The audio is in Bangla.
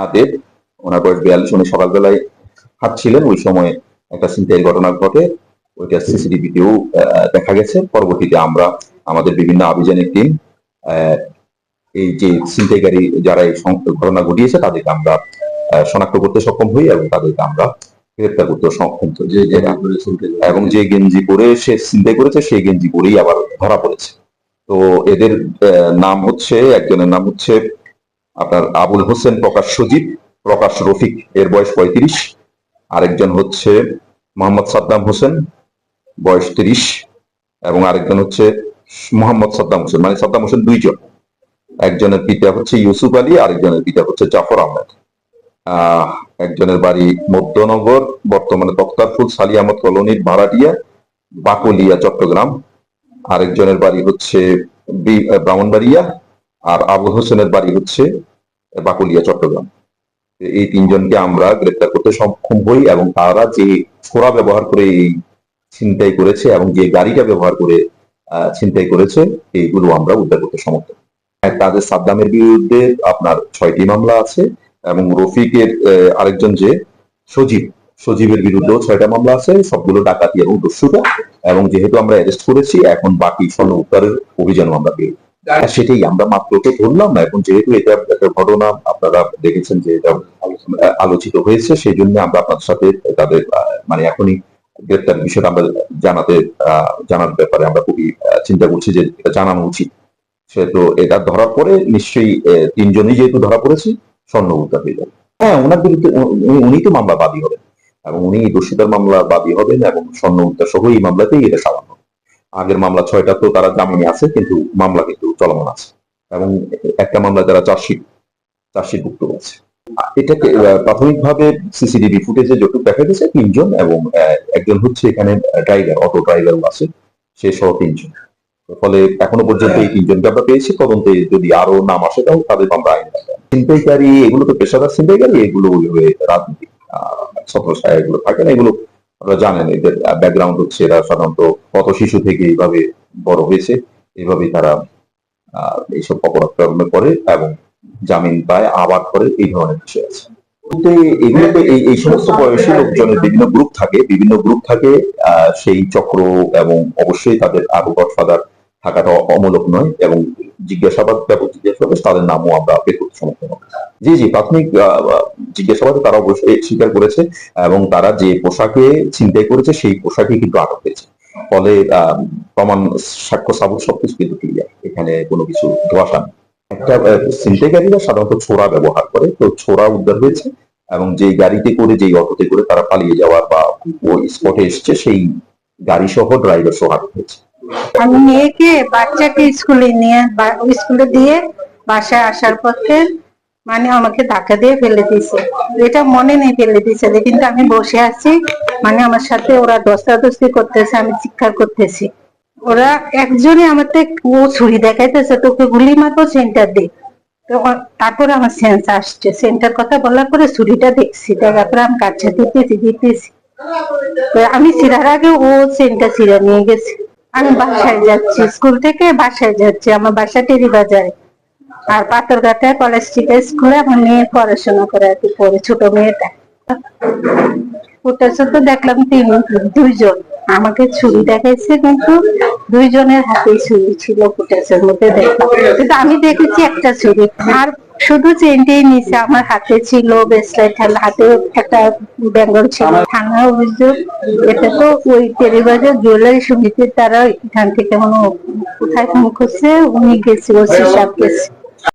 হাতে ওনার বয়স বিয়াল্লিশ উনি সকালবেলায় হাঁটছিলেন ওই সময় একটা ছিনতাইয়ের ঘটনা ঘটে ওইটা সিসিটিভিতেও দেখা গেছে। পরবর্তীতে আমরা আমাদের বিভিন্ন অভিযানের টিম এই যে ছিনতাইকারী যারা এই ঘটনা ঘটিয়েছে তাদেরকে আমরা শনাক্ত করতে সক্ষম হই এবং তাদেরকে আমরা গ্রেপ্তার করতে সক্ষম ছিনতাই। এবং যে গেঞ্জি পরে সে চিন্তাই করেছে সেই গেঞ্জি পরেই আবার ধরা পড়েছে। তো এদের নাম হচ্ছে একজনের নাম হচ্ছে আপনার আবুল হোসেন, প্রকাশ সজীব প্রকাশ রফিক, এর বয়স পঁয়ত্রিশ। আরেকজন হচ্ছে মোহাম্মদ সাদ্দাম হোসেন, বয়স তিরিশ। এবং আরেকজন হচ্ছে মোহাম্মদ সাদ্দাম হোসেন মানে সাদ্দাম হোসেন দুইজন। একজনের পিতা হচ্ছে ইউসুফ আলী, আরেকজনের পিতা হচ্ছে জাফর আহমেদ। আহ, একজনের বাড়ি মধ্যনগর, বর্তমানে তক্তারপুর, সালি আহমদ কলোনির ভাড়াটিয়া, বাকলিয়া, চট্টগ্রাম। আরেকজনের বাড়ি হচ্ছে ব্রাহ্মণবাড়িয়া আর আবুল হোসেনের বাড়ি হচ্ছে বাকলিয়া, চট্টগ্রাম। এই তিনজনকে আমরা গ্রেপ্তার করতে সক্ষম হই এবং তারা যে ছোড়া ব্যবহার করে এই ছিনতাই করেছে এবং যে গাড়িটা ব্যবহার করে ছিনতাই করেছে, এইগুলো আমরা উদ্ধার করতে সমর্থ। তাদের সাদ্দামের বিরুদ্ধে আপনার ছয়টি মামলা আছে এবং রফিকের আরেকজন যে সজীব, সজীবের বিরুদ্ধেও ছয়টা মামলা আছে, সবগুলো ডাকাতি এবং দস্যুতা এবং যেহেতু আমরা অ্যারেস্ট করেছি, এখন বাকি স্বর্ণ উদ্ধারের অভিযানও আমরা পেয়ে আর সেটাই আমরা মাত্র তো ধরলাম না। এখন যেহেতু এটা একটা ঘটনা, আপনারা দেখেছেন যে এটা আলোচিত হয়েছে সেই জন্য আমরা আপনার সাথে তাদের মানে এখনই গ্রেপ্তার বিষয়টা আমরা জানাতে জানার ব্যাপারে আমরা খুবই চিন্তা করছি যে এটা জানানো উচিত। সে তো এটা ধরার পরে নিশ্চয়ই তিনজনই যেহেতু ধরা পড়েছে, স্বর্ণ উদ্ধার হয়ে যাবে। হ্যাঁ ওনার বিরুদ্ধে উনি তো মামলা বাদী হবেন। এবং উনি দোষিতার মামলা বাদী হবেন এবং স্বর্ণ উদ্ধার সহ এই মামলাতেই এটা সামান্য আগের মামলা ছয়টা তো তারা জামিনে আছে, কিন্তু মামলা কিন্তু চলমান আছে। এবং একটা মামলা যারা চার্জশিট চার্জশিট ভুক্ত আছে এটাকে প্রাথমিকভাবে সিসিটিভি ফুটেজে যতটুকু দেখা গেছে, তিনজন এবং একজন হচ্ছে এখানে ড্রাইভার, অটো ড্রাইভার আছে, সে সহ তিনজন। ফলে এখনও পর্যন্ত এই তিনজনকে আমরা পেয়েছি। তদন্তে যদি আরও নাম আসে, তাহলে তাদের আমরা আইন ছিনতাইকারী এগুলো তো পেশাদার ছিনতাইকারী এগুলো ওইভাবে রাজনীতি ছত্রছায়া এগুলো থাকে না, এগুলো আপনারা জানেন এদের ব্যাকগ্রাউন্ড হচ্ছে এরা সাধারণত কত শিশু থেকে এইভাবে বড় হয়েছে, এইভাবেই তারা এইসব অপরাধ করে এবং জামিন পায় আবার করে, এই ধরনের বিষয় আছে এগুলোতে এই সমস্ত বয়সী লোকজনের বিভিন্ন গ্রুপ থাকে, বিভিন্ন গ্রুপ থাকে সেই চক্র এবং অবশ্যই তাদের আরও গডফাদার থাকাটা অমূলক নয় এবং জিজ্ঞাসাবাদ ব্যাপক জিজ্ঞাসাবাদ, তাদের নামও আমরা বের করতে সমর্থন। জি জি, প্রাথমিক জিজ্ঞাসাবাদে তারা অবশ্যই স্বীকার করেছে এবং তারা যে পোশাকে চিন্তাই করেছে সেই পোশাকে কিন্তু আটক হয়েছে। ফলে প্রমাণ, সাক্ষ্য সাবুত সবকিছু কিন্তু ক্লিয়ার এখানে কোনো কিছু ধোয়াশা একটা ছিনতাইকারীরা সাধারণত ছোড়া ব্যবহার করে, তো ছোড়া উদ্ধার হয়েছে এবং যে গাড়িতে করে, যেই অটোতে করে তারা পালিয়ে যাওয়ার বা ওই স্পটে এসছে, সেই গাড়ি সহ ড্রাইভার সহ আটক হয়েছে। আমি মেয়েকে বাচ্চাকে স্কুলে নিয়ে স্কুলে দিয়ে বাসায় আসার পথে মানে আমাকে ধাক্কা দিয়ে ফেলে দিয়েছে। এটা মনে নেই ফেলে দিয়েছে, কিন্তু আমি বসে আছি মানে আমার সাথে ওরা দস্তাদস্তি করতেছে, আমি চিৎকার করতেছি। ওরা একজনই আমার ও ছুরি দেখাইতেছে, তোকে গুলি মারবো, সেন্টার দে। তারপরে আমার সেন্স আসছে। সেন্টার কথা বলার পরে ছুরিটা দেখছি, দেখার পরে আমি কাছে দিতেছি দিতেছি। আমি ছিঁড়ার আগে ও সেন্টার ছিঁড়া নিয়ে গেছে। আমি বাসায় যাচ্ছি, স্কুল থেকে বাসায় যাচ্ছি, আমার বাসা টেরি বাজারে আর পাথরঘাটা কলেজ থেকে স্কুলে আমার মেয়ে পড়াশোনা করে আর কি, পড়ে ছোট মেয়েটা। ফুটেছে তো দেখলাম তিন, দুইজন। আমাকে ছুরি দেখাইছে কিন্তু দুইজনের হাতেই ছুরি ছিল ফুটেছের মধ্যে দেখলাম। কিন্তু আমি দেখেছি একটা ছুরি। আর শুধু চেনটাই নিচে আমার হাতে ছিল ব্রেসলেট হাতে একটা বেঙ্গল ছিল। থানা অভিযোগ, এটা তো ওই টেলিবাজার জুয়েলারি সমিতির তারা এখান থেকে হয় কোথায় ফোন করছে, উনি গেছে ওসি সাহেব গেছে।